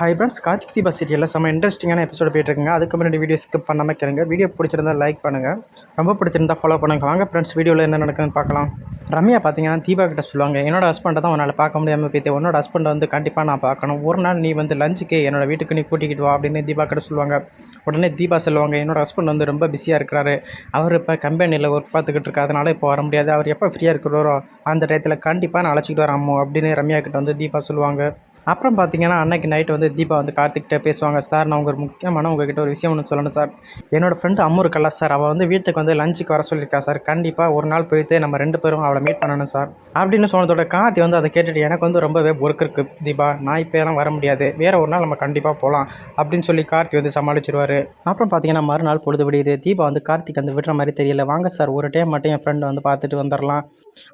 Hi friends Karthik Deepa சீரியலில் செம்ம இன்ட்ரெஸ்டிங்கான எபிசோடு போயிட்டுருக்குங்க. அதுக்கு முன்னாடி வீடியோ ஸ்கிப் பண்ணாமல் கேளுங்க. வீடியோ பிடிச்சிருந்தா லைக் பண்ணுங்கள் ரொம்ப பிடிச்சிருந்தா ஃபாலோ பண்ணுங்க. வாங்க ஃப்ரெண்ட்ஸ் வீடியோவில் என்ன நடக்குதுன்னு பார்க்கலாம். ரம்யா பார்த்தீங்கன்னா தீபா கிட்ட சொல்லுவாங்க என்னோட ஹஸ்பண்டை தான் உன்னால் பார்க்க முடியாமல் போய்த்து உன்னோட ஹஸ்பண்டை வந்து கண்டிப்பாக நான் பார்க்கணும். ஒரு நாள் நீ வந்து லஞ்சுக்கு என்னோட வீட்டுக்கு நீ கூட்டிக்கிட்டு வா அப்படின்னு தீபா கிட்ட சொல்லுவாங்க. உடனே தீபா சொல்லுவாங்க என்னோட ஹஸ்பண்ட் வந்து ரொம்ப பிஸியாக இருக்கிறாரு. அவர் இப்போ கம்பெனியில் ஒர்க் பார்த்துக்கிட்டு இருக்கா அதனால் இப்போ வர முடியாது. அவர் எப்போ ஃப்ரீயாக இருக்கிறாரோ அந்த டயத்தில் கண்டிப்பாக நான் அழைச்சிக்கிட்டு வரேன் அப்படின்னு ரம்யா கிட்ட வந்து தீபா சொல்லுவாங்க. அப்புறம் பார்த்தீங்கன்னா அன்னைக்கு நைட்டு வந்து தீபா வந்து கார்த்திக்கிட்ட பேசுவாங்க. சார் நான் உங்கள் முக்கியமான உங்ககிட்ட ஒரு விஷயம் ஒன்று சொல்லணும் சார். என்னோட ஃப்ரெண்டு அம்மு இருக்கல்ல சார். அவள் வந்து வீட்டுக்கு வந்து லஞ்சுக்கு வர சொல்லியிருக்கா சார். கண்டிப்பாக ஒரு நாள் போயிட்டு நம்ம ரெண்டு பேரும் அவளை மீட் பண்ணணும் சார். அப்படின்னு சொன்னதோட கார்த்தி வந்து அதை கேட்டுட்டு எனக்கு வந்து ரொம்பவே ஒர்க் இருக்குது தீபா. நான் இப்போ எல்லாம் வர முடியாது. வேறு ஒரு நாள் நம்ம கண்டிப்பாக போகலாம் அப்படின்னு சொல்லி கார்த்தி வந்து சமாளிச்சிருவார். அப்புறம் பார்த்தீங்கன்னா மறுநாள் பொழுது விடியுது. தீபா வந்து கார்த்திக் வந்து விடுற மாதிரி தெரியல. வாங்க சார். ஒரு டைம் மட்டும் என் ஃப்ரெண்டு வந்து பார்த்துட்டு வந்துடலாம்.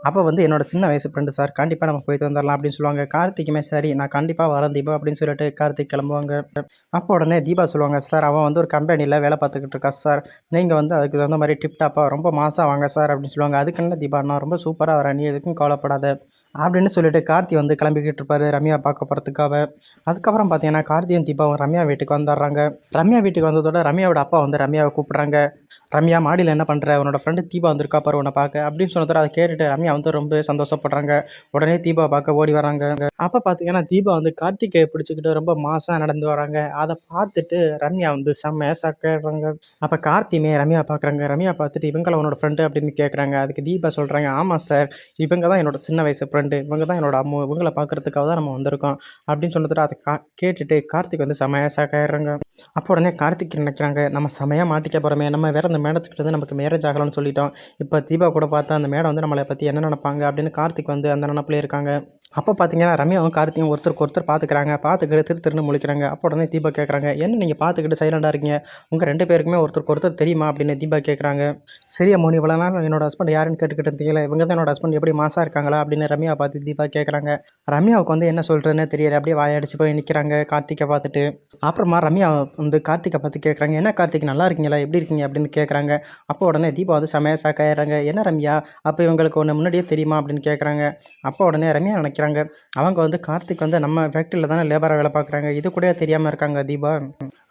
அப்போ வந்து என்னோட சின்ன வயசு ஃப்ரெண்டு சார். கண்டிப்பாக நம்ம போயிட்டு வந்துடலாம் அப்படின்னு சொல்லுவாங்க. கார்த்திக்குமே சரி நான் கண்டிப்பாக வரேன் தீபா அப்படின்னு சொல்லிட்டு கார்த்திக் கிளம்புவாங்க. அப்போ உடனே தீபா சொல்லுவாங்க சார் அவன் வந்து ஒரு கம்பெனியில் வேலை பார்த்துக்கிட்டு இருக்கா சார். நீங்கள் வந்து அதுக்கு தகுந்த மாதிரி டிப்டாப்பாக ரொம்ப மாசாக வாங்க சார் அப்படின்னு சொல்லுவாங்க. அதுக்கு என்ன தீபா நான் ரொம்ப சூப்பராக வரேன் நீ எதுக்கும் கவலைப்படாத அப்படின்னு சொல்லிட்டு கார்த்தி வந்து கிளம்பிக்கிட்டு இருப்பாரு ரம்யா பார்க்க போகிறதுக்காக அதுக்கப்புறம் பார்த்தீங்கன்னா கார்த்தியும் தீபாவும் ரம்யா வீட்டுக்கு வந்துடுறாங்க. ரம்யா வீட்டுக்கு வந்ததோட ரம்யாவோட அப்பா வந்து ரம்யாவை கூப்பிட்றாங்க. ரம்யா மாடியில் என்ன பண்ணுற அவனோட ஃப்ரெண்டு தீபா வந்திருக்கா பாரு உன்னை பார்க்க. அப்படின்னு சொன்னதோட அதை கேட்டுட்டு ரம்யா வந்து ரொம்ப சந்தோஷப்படுறாங்க. உடனே தீபா பார்க்க ஓடி வராங்க அப்போ பார்த்தீங்கன்னா தீபா வந்து கார்த்திகை பிடிச்சிக்கிட்டு ரொம்ப மாசாக நடந்து வராங்க. அதை பார்த்துட்டு ரம்யா வந்து செம்ம சக்கறாங்க அப்போ கார்த்தியுமே ரம்யா பார்க்குறாங்க. ரம்யா பார்த்துட்டு இவங்கள உன்னோட ஃப்ரெண்டு அப்படின்னு கேட்குறாங்க அதுக்கு தீபா சொல்கிறாங்க ஆமாம் சார் இவங்க தான் என்னோட சின்ன வயசு ஃப்ரெண்டு இவங்க தான் என்னோட அம்மா. இவங்களை பார்க்குறதுக்காக தான் நம்ம வந்திருக்கோம். அப்படின்னு சொன்னதுல அதை கா கேட்டுட்டு கார்த்திக் வந்து செமையாக சாக்காயிடுறாங்க. அப்போ உடனே கார்த்திக் நினைக்கிறாங்க? நம்ம செமையாக மாட்டிக்க போகிறோமே நம்ம வேறு இந்த மேடத்துக்கிட்ட வந்து நமக்கு மேரேஜ் ஆகலாம்னு சொல்லிட்டோம். இப்போ தீபா கூட பார்த்தா அந்த மேடம் வந்து நம்மளை பற்றி என்ன நினைப்பாங்க அப்படின்னு கார்த்திக் வந்து அந்த நினப்பிலே இருக்காங்க. அப்போ பார்த்தீங்கன்னா ரம்யாவும் கார்த்தியும் ஒருத்தருக்கு ஒருத்தர் பார்த்துக்கிறாங்க பார்த்துக்கிட்டு திரு திருன்னு முழிக்கிறாங்க. அப்போ உடனே தீபா கேட்குறாங்க என்ன நீங்கள் பார்த்துக்கிட்டு சைலண்டாக இருக்கீங்க? உங்கள் ரெண்டு பேருக்குமே ஒருத்தருக்கு ஒருத்தர் தெரியுமா? அப்படின்னு தீபா கேட்குறாங்க சரியா மோனி இவ்வளோ நாள் என்னோட ஹஸ்பண்ட் யாருன்னு கேட்டுக்கிட்டு இருந்தீங்களா இவங்க தான் என்னோட ஹஸ்பண்ட் எப்படி மாசாக இருக்காங்களா? அப்படின்னு ரம்யா பார்த்து தீபா கேட்குறாங்க ரம்யாவுக்கு வந்து என்ன சொல்கிறதுன்னு தெரியல. அப்படியே வாயடிச்சு போய் நிற்கிறாங்க கார்த்திகை பார்த்துட்டு. அப்புறமா ரம்யா வந்து கார்த்திகை பார்த்து கேட்குறாங்க என்ன கார்த்திக் நல்லா இருக்கீங்களா? எப்படி இருக்கீங்க? அப்படின்னு கேட்குறாங்க அப்போ உடனே தீபா வந்து செமையாக சாக்காயிடுறாங்க என்ன ரம்யா? அப்போ இவங்களுக்கு ஒன்று முன்னாடியே தெரியுமா? அப்படின்னு கேட்குறாங்க அப்போ உடனே ரம்யா நினைக்கிறாங்க அவங்க வந்து கார்த்திக் வந்து நம்ம ஃபேக்ட்ரியில் தானே லேபராக வேலை பார்க்குறாங்க. இது கூட தெரியாமல் இருக்காங்க தீபா.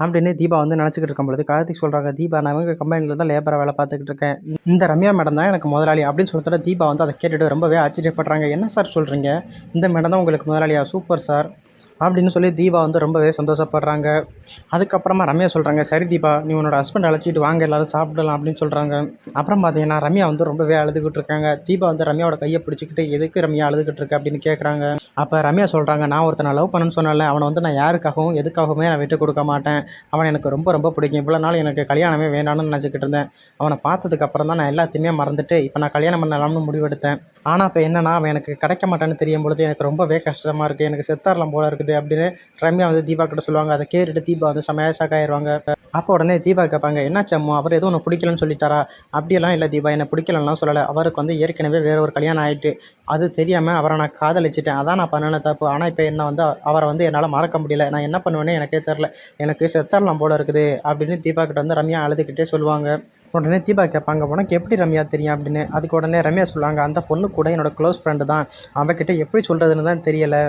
அப்படின்னு தீபா வந்து நினச்சிக்கிட்டு இருக்கும்பொழுது கார்த்திக் சொல்கிறாங்க தீபா நான் இவங்க கம்பெனியில் தான் லேபராக வேலை பார்த்துக்கிட்டு இருக்கேன். இந்த ரம்யா மேடம் தான் எனக்கு முதலாளி. அப்படின்னு சொல்லிட்டு தீபா வந்து அதை கேட்டுட்டு ரொம்பவே ஆச்சரியப்படுறாங்க. என்ன சார் சொல்கிறீங்க இந்த மேடம் தான் உங்களுக்கு முதலாளியா? சூப்பர் சார் அப்படின்னு சொல்லி தீபா வந்து ரொம்பவே சந்தோஷப்படுறாங்க. அதுக்கப்புறமா ரம்யா சொல்கிறாங்க சரி தீபா நீ உன்னோட ஹஸ்பண்ட் அழைச்சிட்டு வாங்க எல்லாரும் சாப்பிடலாம் அப்படின்னு சொல்கிறாங்க அப்புறம் பார்த்தீங்கன்னா ரம்யா வந்து ரொம்பவே அழுதுகிட்டு இருக்காங்க. தீபா வந்து ரம்யாவோட கையை பிடிச்சிக்கிட்டு எதுக்கு ரம்யா அழுதுகிட்டு இருக்கு? அப்படின்னு கேட்குறாங்க அப்போ ரம்யா சொல்கிறாங்க நான் ஒருத்தனை லவ் பண்ணுன்னு சொன்னால அவனை வந்து நான் யாருக்காகவும் எதுக்காகவுமே நான் விட்டு கொடுக்க மாட்டேன். அவன் எனக்கு ரொம்ப ரொம்ப பிடிக்கும். இவ்வளோ நாள் எனக்கு கல்யாணமே வேணாம்னு நினச்சிக்கிட்டு இருந்தேன். அவனை பார்த்ததுக்கப்புறம் தான் நான் எல்லாத்தையுமே மறந்துட்டு இப்போ நான் கல்யாணம் பண்ணலாம்னு முடிவெடுத்தேன். ஆனால் இப்போ என்னன்னா அவன் எனக்கு கிடைக்க மாட்டேன்னு தெரியும் பொழுது எனக்கு ரொம்பவே கஷ்டமாக இருக்குது எனக்கு செத்தாரலாம் போல இருக்குது. அப்படின்னு ரம்யா வந்து தீபா கிட்ட சொல்லுவாங்க. அதை கேட்டுட்டு தீபா வந்து செமையாக ஷாக் ஆயிடுவாங்க அப்போ உடனே தீபா கேட்பாங்க என்ன அம்மா? அவர் எதுவும் உனக்கு பிடிக்கலன்னு சொல்லிட்டாரா? அப்படியெல்லாம் இல்லை தீபா. என்னை பிடிக்கலன்னா சொல்லலை. அவருக்கு வந்து ஏற்கனவே வேற ஒரு கல்யாணம் ஆயிட்டு. அது தெரியாமல் அவரை நான் காதலிச்சிட்டேன். அதான் நான் பண்ணின தப்பு. ஆனால் இப்போ என்ன வந்து அவரை வந்து என்னால் மறக்க முடியல. நான் என்ன பண்ணுவேன்னு எனக்கே தெரில எனக்கு செத்தரலாம் போல இருக்குது. அப்படின்னு தீபா கிட்ட வந்து ரம்யா அழுதுகிட்டே சொல்லுவாங்க. உடனே தீபா கேட்பாங்க உனக்கு எப்படி ரம்யா தெரியும்? அப்படின்னு. அதுக்கு உடனே ரம்யா சொல்லுவாங்க அந்த பொண்ணு கூட என்னோட க்ளோஸ் ஃப்ரெண்டு தான். அவகிட்ட எப்படி சொல்கிறதுன்னு தான் தெரியலை.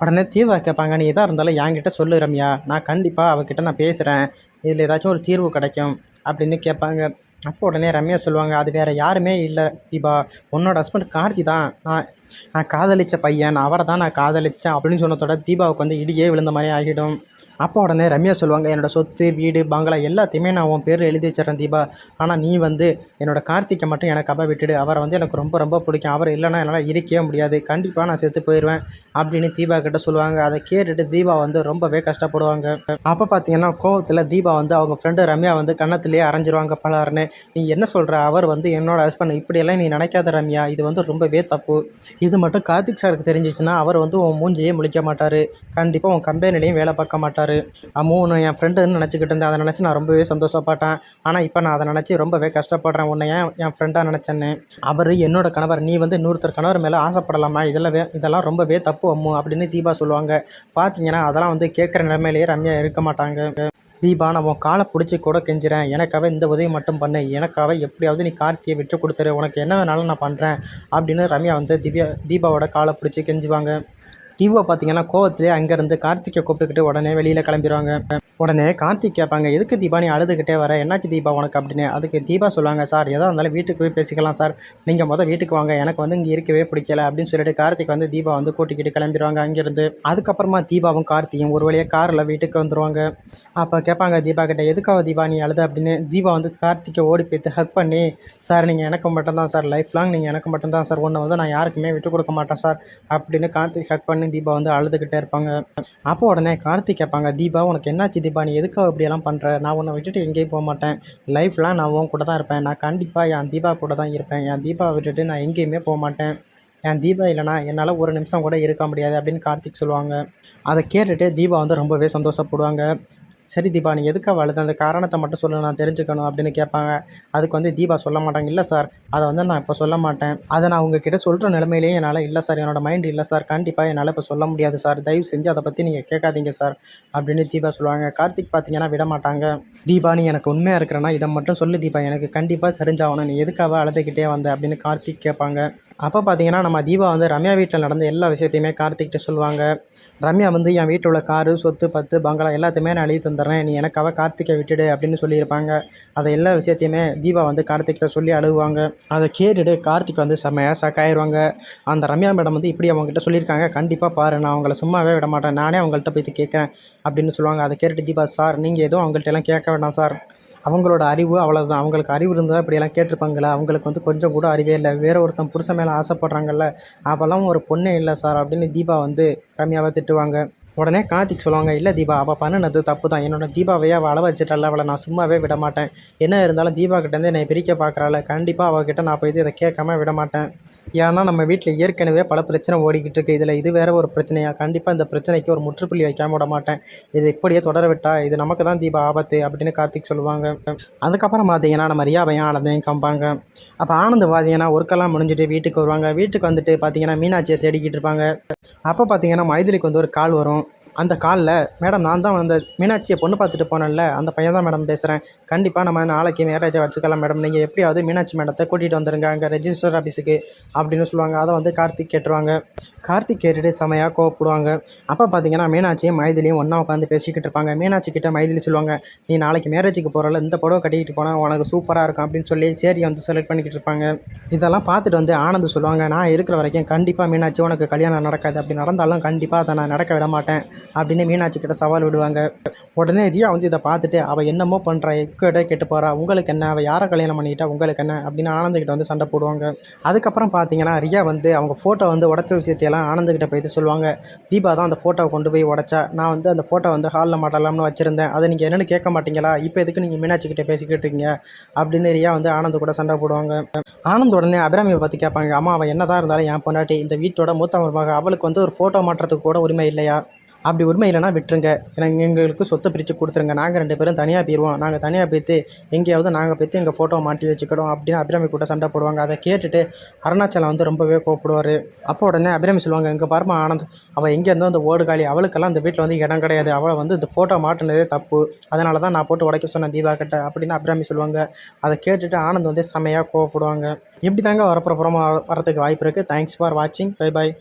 உடனே தீபா கேட்பாங்க நீ எதாக இருந்தாலும் என்கிட்ட சொல்லு ரம்யா. நான் கண்டிப்பாக அவகிட்ட நான் பேசுகிறேன் இதில் ஏதாச்சும் ஒரு தீர்வு கிடைக்கும். அப்படின்னு கேட்பாங்க. அப்போ உடனே ரம்யா சொல்லுவாங்க அது வேறு யாருமே இல்லை தீபா. உன்னோட ஹஸ்பண்ட் கார்த்தி தான். நான் நான் காதலித்த பையன். நான் அவரை தான் நான் காதலித்தேன் அப்படின்னு சொன்னதோட தீபாவுக்கு வந்து இடியே விழுந்த மாதிரி ஆகிடும். அப்போ உடனே ரம்யா சொல்லுவாங்க என்னோடய சொத்து வீடு பங்களா எல்லாத்தையுமே நான் உன் பேரில் எழுதி வச்சிடறேன் தீபா. ஆனால் நீ வந்து என்னோடய கார்த்திகை மட்டும் எனக்காக விட்டுடு. அவரை வந்து எனக்கு ரொம்ப ரொம்ப பிடிக்கும். அவர் இல்லைன்னா என்னால் இருக்கவே முடியாது. கண்டிப்பாக நான் செத்து போயிடுவேன் அப்படின்னு தீபா கிட்ட சொல்லுவாங்க. அதை கேட்டுட்டு தீபா வந்து ரொம்பவே கஷ்டப்படுவாங்க. அப்போ பார்த்தீங்கன்னா கோவத்தில் தீபா வந்து அவங்க ஃப்ரெண்டு ரம்யா வந்து கன்னத்துலேயே அரைஞ்சிருவாங்க பலாருன்னு. நீ என்ன சொல்கிற அவர் வந்து என்னோட ஹஸ்பண்ட் இப்படியெல்லாம் நீ நினைக்காத ரம்யா. இது வந்து ரொம்பவே தப்பு. இது மட்டும் கார்த்திக் சாருக்கு தெரிஞ்சிச்சுன்னா அவர் வந்து உன் மூஞ்சியே முழிக்க மாட்டார். கண்டிப்பாக உன் கம்பெனிலையும் வேலை பார்க்க மாட்டார். அம்மு உன்னை என் ஃப்ரெண்டுன்னு நினச்சிக்கிட்டு இருந்தேன். அதை நினச்சி நான் ரொம்பவே சந்தோஷப்பட்டேன். ஆனால் இப்போ நான் அதை நினச்சி ரொம்பவே கஷ்டப்படுறேன். உன்னை ஏன் என் ஃப்ரெண்டாக நினச்சேன்னு. அவர் என்னோட கணவர். நீ வந்து இன்னொருத்தர் கணவர் மேலே ஆசைப்படலாமா? இதெல்லாம் வே- இதெல்லாம் ரொம்பவே தப்பு அம்மு அப்படின்னு தீபா சொல்லுவாங்க. பார்த்தீங்கன்னா அதெல்லாம் வந்து கேட்குற நிலைமையிலேயே ரம்யா இருக்க மாட்டாங்க. தீபா நான் உன் காலை பிடிச்சி கூட கெஞ்சுறேன். எனக்காக இந்த உதவி மட்டும் பண்ணு. எனக்காக எப்படியாவது நீ கார்த்தியை விட்டு கொடுத்துரு. உனக்கு என்ன வேணாலும் நான் பண்ணுறேன் அப்படின்னு ரம்யா வந்து திவ்யா தீபாவோட காலை பிடிச்சி கெஞ்சுவாங்க. தீபா பார்த்தீங்கன்னா கோவத்திலே அங்கேருந்து கார்த்திகை கூப்பிட்டுக்கிட்டு உடனே வெளியில் கிளம்பிடுவாங்க உடனே கார்த்திக் கேட்பாங்க எதுக்கு தீபா நீ அழுதுகிட்டே வர? என்னாச்சு தீபா உனக்கு? அப்படின்னு. அதுக்கு தீபா சொல்லுவாங்க சார் எதாக இருந்தாலும் வீட்டுக்கு போய் பேசிக்கலாம் சார். நீங்கள் மொதல் வீட்டுக்கு வாங்க. எனக்கு வந்து இங்கே இருக்கவே பிடிக்கல. அப்படின்னு சொல்லிட்டு கார்த்திக் வந்து தீபா வந்து கூட்டிக்கிட்டு கிளம்பிடுவாங்க அங்கேருந்து. அதுக்கப்புறமா தீபாவும் கார்த்தியும் ஒரு வழியாக காரில் வீட்டுக்கு வந்துடுவாங்க அப்போ கேட்பாங்க தீபா கிட்ட எதுக்காக தீபா நீ அழுத? அப்படின்னு. தீபா வந்து கார்த்திக்கை ஓடி போய்த்து ஹக் பண்ணி சார் நீங்கள் எனக்கு மட்டும்தான் சார். லைஃப் லாங் நீங்கள் எனக்கு மட்டும்தான் சார். ஒன்று வந்து நான் யாருக்குமே விட்டு கொடுக்க மாட்டேன் சார். அப்படின்னு கார்த்திக் ஹக் பண்ணி தீபா வந்து அழுதுகிட்டே இருப்பாங்க. அப்போ உடனே கார்த்திக் கேட்பாங்க தீபா உனக்கு என்னாச்சு தீபா? நீ எதுக்காக இப்படியெல்லாம் பண்ணுற நான் உன்னை விட்டுட்டு எங்கேயும் போக மாட்டேன். லைஃப்லாம் நான் உன் கூட தான் இருப்பேன். நான் கண்டிப்பாக என் தீபா கூட தான் இருப்பேன். என் தீபாவை விட்டுட்டு நான் எங்கேயுமே போக மாட்டேன். என் தீபா இல்லைனா என்னால் ஒரு நிமிஷம் கூட இருக்க முடியாது. அப்படின்னு கார்த்திக் சொல்லுவாங்க. அதை கேட்டுட்டு தீபா வந்து ரொம்பவே சந்தோஷப்படுவாங்க. சரி தீபா நீ எதுக்காக அழுத? அந்த காரணத்தை மட்டும் சொல்லு நான் தெரிஞ்சுக்கணும் அப்படின்னு கேட்பாங்க. அதுக்கு வந்து தீபா சொல்ல மாட்டாங்க. இல்லை சார் அதை வந்து நான் இப்போ சொல்ல மாட்டேன். அதை நான் உங்ககிட்ட சொல்கிற நிலைமையிலேயே என்னால் இல்லை சார். என்னோட மைண்ட் இல்லை சார். கண்டிப்பாக என்னால் இப்போ சொல்ல முடியாது சார். தயவு செஞ்சு அதை பற்றி நீங்கள் கேட்காதீங்க சார் அப்படின்னு தீபா சொல்லுவாங்க. கார்த்திக் பார்த்தீங்கன்னா விட மாட்டாங்க. தீபா நீ எனக்கு உண்மையாக இருக்கிறனா? இதை மட்டும் சொல்லு தீபா. எனக்கு கண்டிப்பாக தெரிஞ்சாகணும். நீ எதுக்காக அழுதுகிட்டே வந்த? அப்படின்னு கார்த்திக் கேட்பாங்க. அப்போ பார்த்தீங்கன்னா நம்ம தீபா வந்து ரம்யா வீட்டில் நடந்த எல்லா விஷயத்தையுமே கார்த்திக்கிட்ட சொல்லுவாங்க. ரம்யா வந்து என் வீட்டில் உள்ள காரு சொத்து பத்து பங்களா எல்லாத்தையுமே நான் எழுதி தந்துடுறேன். நீ எனக்காக கார்த்திகை விட்டுடு அப்படின்னு சொல்லியிருப்பாங்க. அதை எல்லா விஷயத்தையுமே தீபா வந்து கார்த்திக்கிட்ட சொல்லி அழுகுவாங்க. அதை கேட்டுட்டு கார்த்திக் வந்து செம்மையாக சக்காயிருவாங்க அந்த ரம்யா மேடம் வந்து இப்படி அவங்ககிட்ட சொல்லியிருக்காங்க. கண்டிப்பாக பாரு நான் அவங்கள சும்மாவே விட மாட்டேன். நானே அவங்கள்ட்ட போய் கேட்குறேன் அப்படின்னு சொல்லுவாங்க. அதை கேட்டுட்டு தீபா சார் நீங்கள் எதுவும் அவங்கள்ட்ட எல்லாம் கேட்க வேண்டாம் சார். அவங்களோட அறிவு அவ்வளோதான் அவங்களுக்கு அறிவு இருந்தால் இப்படியெல்லாம் கேட்டிருப்பாங்களா அவங்களுக்கு வந்து கொஞ்சம் கூட அறிவே இல்லை. வேற ஒருத்தன் புருஷன் மேலே ஆசைப்பட்றாங்கல்ல அப்போல்லாம் ஒரு பொண்ணே இல்லை சார் அப்படின்னு தீபா வந்து ரம்யாவை திட்டுவாங்க. உடனே கார்த்திக் சொல்லுவாங்க இல்லை தீபா அவள் பண்ணினது தப்பு தான் என்னோட தீபாவையே அவள் அளவு வச்சுட்டால அவளை நான் சும்மாவே விட மாட்டேன். என்ன இருந்தாலும் தீபா கிட்டேருந்து என்னை பிரிக்க பார்க்குறாள் கண்டிப்பாக அவகிட்ட நான் போய் இதை கேட்காம விட மாட்டேன். ஏன்னா நம்ம வீட்டில் ஏற்கனவே பல பிரச்சனை ஓடிக்கிட்டு இருக்கு. இதில் இது வேற ஒரு பிரச்சனையாக கண்டிப்பாக இந்த பிரச்சனைக்கு ஒரு முற்றுப்புள்ளி வைக்காம விட மாட்டேன். இது இப்படியே தொடர விட்டா இது நமக்கு தான் தீபா ஆபத்து அப்படின்னு கார்த்திக் சொல்லுவாங்க. அதுக்கப்புறம் பார்த்தீங்கன்னா நம்ம ரியாவையும் ஆனந்தையும் கம்பாங்க. அப்போ ஆனந்த் பார்த்தீங்கன்னா ஒர்க்கெல்லாம் முடிஞ்சுட்டு வீட்டுக்கு வருவாங்க. வீட்டுக்கு வந்துட்டு பார்த்தீங்கன்னா மீனாட்சியை தேடிக்கிட்டு இருப்பாங்க. அப்போ பார்த்தீங்கன்னா மைதிலிக்கு வந்து ஒரு கால் வரும். அந்த காலில் மேடம் நான் தான் அந்த மீனாட்சியை பொண்ணு பார்த்துட்டு போனேன்ல அந்த பையன் தான் மேடம் பேசுகிறேன் கண்டிப்பாக நம்ம நாளைக்கு மேரேஜை வச்சுக்கலாம் மேடம். நீங்கள் எப்படியாவது மீனாட்சி மேடத்தை கூட்டிகிட்டு வந்துடுங்க அங்கே ரெஜிஸ்டர் ஆஃபீஸுக்கு அப்படின்னு சொல்லுவாங்க. அதை வந்து கார்த்திக் கேட்டுருவாங்க. கார்த்திக் கேட்டுட்டு செமையாக கோவப்படுவாங்க. அப்போ பார்த்தீங்கன்னா மீனாட்சியும் மைதிலையும் ஒன்றா உட்காந்து பேசிக்கிட்டு இருப்பாங்க. மீனாட்சி கிட்ட மைதிலி சொல்லுவாங்க நீ நாளைக்கு மேரேஜுக்கு போகிறல இந்த புடவை கட்டிக்கிட்டு போனால் உனக்கு சூப்பராக இருக்கும் அப்படின்னு சொல்லி சேரி வந்து செலக்ட் பண்ணிக்கிட்டு இருப்பாங்க. இதெல்லாம் பார்த்துட்டு வந்து ஆனந்த் சொல்லுவாங்க நான் இருக்கிற வரைக்கும் கண்டிப்பாக மீனாட்சி உனக்கு கல்யாணம் நடக்காது. அப்படி நடந்தாலும் கண்டிப்பாக அதை நான் நடக்க விட மாட்டேன். அப்படின்னு மீனாட்சி கிட்ட சவால் விடுவாங்க. உடனே ரியா வந்து இதை பார்த்துட்டு அவள் என்னமோ பண்ணுறா எக்கிட்ட கெட்டு போகிறா உங்களுக்கு என்ன? அவள் யாரை கல்யாணம் பண்ணிக்கிட்டா? உங்களுக்கு என்ன? அப்படின்னு ஆனந்த்கிட்ட வந்து சண்டை போடுவாங்க. அதுக்கப்புறம் பார்த்தீங்கன்னா ரியா வந்து அவங்க ஃபோட்டோ வந்து உடச்ச விஷயத்தையெல்லாம் ஆனந்த்கிட்ட போயிட்டு சொல்லுவாங்க. தீபா தான் அந்த ஃபோட்டோவை கொண்டு போய் உடச்சா? நான் வந்து அந்த ஃபோட்டோ வந்து ஹாலில் மாட்டலாம்னு வச்சுருந்தேன். அதை நீங்கள் என்னென்னு கேட்க மாட்டீங்களா? இப்போ எதுக்கு நீங்கள் மீனாட்சிக்கிட்ட பேசிக்கிட்டு இருக்கீங்க? அப்படின்னு ரியா வந்து ஆனந்த் கூட சண்டை போடுவாங்க. ஆனந்த் உடனே அபிராமியை பற்றி கேட்பாங்க அம்மா அவன் என்னதான் இருந்தாலும் என் பொண்டாட்டி இந்த வீட்டோட மூத்த மருமக அவளுக்கு வந்து ஒரு ஃபோட்டோ மாட்டுறதுக்கு கூட உரிமை இல்லையா? அப்படி உரிமை இல்லைன்னா விட்டுருங்க. எனக்கு எங்களுக்கு சொத்தை பிரித்து கொடுத்துருங்க. நாங்கள் ரெண்டு பேரும் தனியாக போயிடுவோம் நாங்கள் தனியாக போய்த்து எங்கேயாவது நாங்கள் போய்த்து எங்கள் ஃபோட்டோ மாட்டி வச்சுக்கிடும் அப்படின்னு அபிராமி கூட சண்டை போடுவாங்க. அதை கேட்டுட்டு அருணாச்சலம் வந்து ரொம்பவே கோப்பிடுவார் அப்போ உடனே அபிராமி சொல்லுவாங்க இங்கே பாருமா ஆனந்த் அவள் எங்கே அந்த அந்த ஓடுகாலி அவளுக்கெல்லாம் அந்த வீட்டில் வந்து இடம் கிடையாது. அவளை வந்து இந்த ஃபோட்டோ மாட்டினதே தப்பு. அதனால தான் நான் போட்டு உடைக்க சொன்னேன் தீபா கிட்ட அப்படின்னு அபிராமி சொல்லுவாங்க. அதை கேட்டுட்டு ஆனந்த் வந்து செமையாக கோவப்படுவாங்க. இப்படி தாங்க வரப்புற புறமா வரதுக்கு வாய்ப்பு இருக்குது தேங்க்ஸ் ஃபார் வாட்சிங் பை பாய்